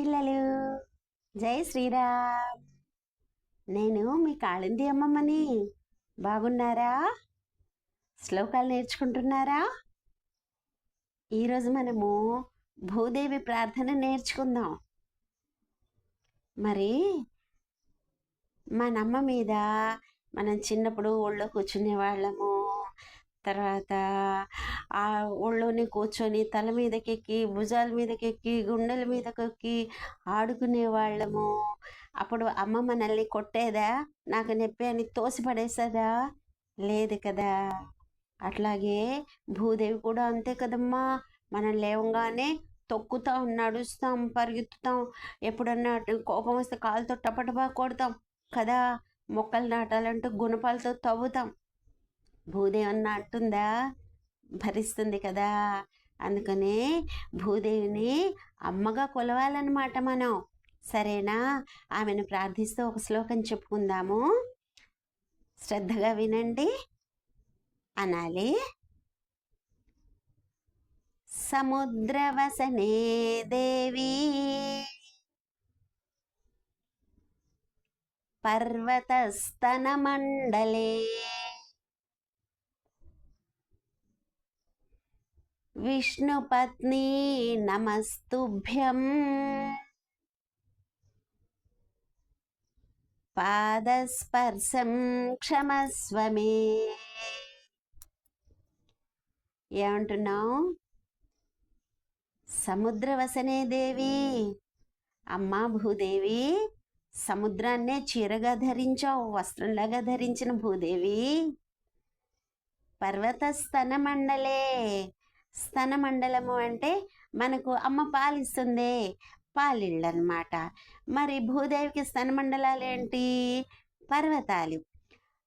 పిల్లలు. జై శ్రీరామ్. నేను మీ కాళింది అమ్మమ్మని. బాగున్నారా? శ్లోకాలు నేర్చుకుంటున్నారా? ఈరోజు మనము భూదేవి ప్రార్థన నేర్చుకుందాం. మరి మన అమ్మ మీద మనం చిన్నప్పుడు ఒళ్ళో కూర్చునే వాళ్ళము తర్వాత ఆ ఒళ్ళోనే కూర్చొని తల మీదకెక్కి భుజాల మీదకెక్కి గుండెల మీదకెక్కి ఆడుకునే వాళ్ళము. అప్పుడు అమ్మ మనల్ని కొట్టేదా? నాకు నొప్పి అని తోసిపడేసేదా లేదు కదా. అట్లాగే భూదేవి కూడా అంతే కదమ్మా. మనం లేవగానే తొక్కుతాం నడుస్తాం పరిగెత్తుతాం. ఎప్పుడన్నా కోపం వస్తే కాలుతో టపటపా కొడతాం కదా. మొక్కలు నాటాలంటే గుణపాలతో తవ్వుతాం. భూదేవన్న అట్టుందా అంటుందా భరిస్తుంది కదా! అందుకనే భూదేవిని అమ్మగా కొలవాలన్నమాట మనం. సరేనా? ఆమెను ప్రార్థిస్తూ ఒక శ్లోకం చెప్పుకుందాము. శ్రద్ధగా వినండి. అనాలి. సముద్రవసనే దేవి పర్వతస్తనమండలే విష్ణుపత్ని నమస్తుభ్యం. పాదస్పర్శం క్షమస్వమే. ఏమంటున్నావు? సముద్రవసనే దేవి అమ్మా భూదేవి సముద్రాన్నే చీరగా ధరించావు వస్త్రంలాగా ధరించిన భూదేవి పర్వతస్తన మండలే స్తన మండలము అంటే మనకు అమ్మ పాలిస్తుంది పాలిళ్ళు అనమాట మరి భూదేవికి స్తన మండలాలు ఏంటి? పర్వతాలు.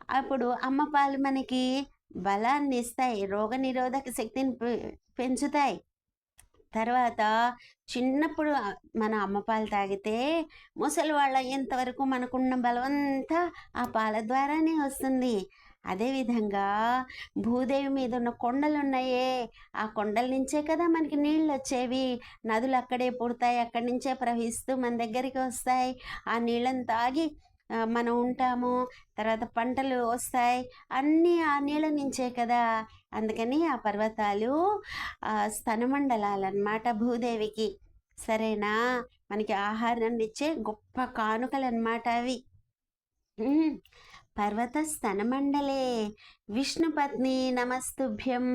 అప్పుడు అమ్మ పాలు మనకి బలాన్ని ఇస్తాయి రోగ నిరోధక శక్తిని పె- పెంచుతాయి. తర్వాత చిన్నప్పుడు మన అమ్మ పాలు తాగితే ముసలి వాళ్ళ ఎంతవరకు మనకున్న బలమంతా ఆ పాల ద్వారానే వస్తుంది. అదేవిధంగా భూదేవి మీద ఉన్న కొండలు ఉన్నాయే ఆ కొండల నుంచే కదా మనకి నీళ్ళు వచ్చేవి నదులు అక్కడే పుడతాయి అక్కడి నుంచే ప్రవహిస్తూ మన దగ్గరికి వస్తాయి. ఆ నీళ్ళని తాగి మనం ఉంటాము. తర్వాత పంటలు వస్తాయి. అన్నీ ఆ నీళ్ళ నుంచే కదా. అందుకని ఆ పర్వతాలు స్తనమండలాలు అన్నమాట భూదేవికి. సరేనా? మనకి ఆహారాన్ని ఇచ్చే గొప్ప కానుకలు అన్నమాట అవి పర్వతస్తనమండలే విష్ణుపత్ని నమస్తుభ్యం.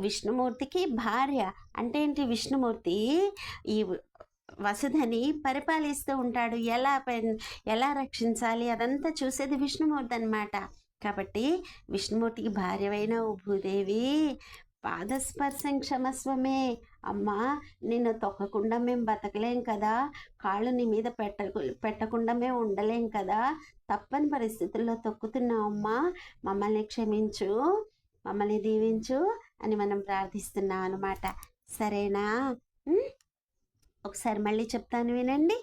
విష్ణుమూర్తికి భార్య. అంటే ఏంటి విష్ణుమూర్తి? ఈ వసుధని పరిపాలిస్తూ ఉంటాడు. ఎలా ఎలా రక్షించాలి? అదంతా చూసేది విష్ణుమూర్తి అనమాట కాబట్టి విష్ణుమూర్తికి భార్యవైన భూదేవి. పాదస్పర్శం క్షమస్వమే అమ్మా నిన్ను తొక్కకుండా మేము బతకలేం కదా. కాళ్ళు నీ మీద పెట్ట పెట్టకుండా మేము ఉండలేం కదా. తప్పని పరిస్థితుల్లో తొక్కుతున్నాం అమ్మా. మమ్మల్ని క్షమించు మమ్మల్ని దీవించు అని మనం ప్రార్థిస్తున్నాం అనమాట సరేనా? ఒకసారి మళ్ళీ చెప్తాను వినండి.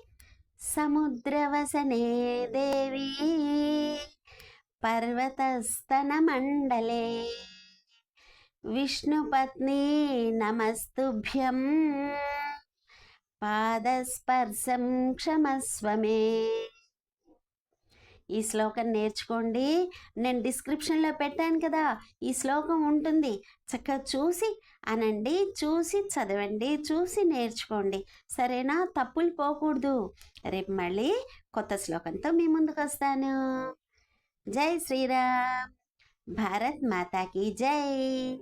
సముద్రవసనే దేవి పర్వతస్తన మండలే విష్ణుపత్ని నమస్తుభ్యం. పాదస్పర్శం క్షమస్వమే. ఈ శ్లోకం నేర్చుకోండి. నేను డిస్క్రిప్షన్లో పెట్టాను కదా ఈ శ్లోకం ఉంటుంది. చక్కగా చూసి అనండి చూసి చదవండి చూసి నేర్చుకోండి. సరేనా? తప్పులు పోకూడదు. రేపు మళ్ళీ కొత్త శ్లోకంతో మీ ముందుకు వస్తాను. జై శ్రీరామ్. భారత్ మాతాకి జై.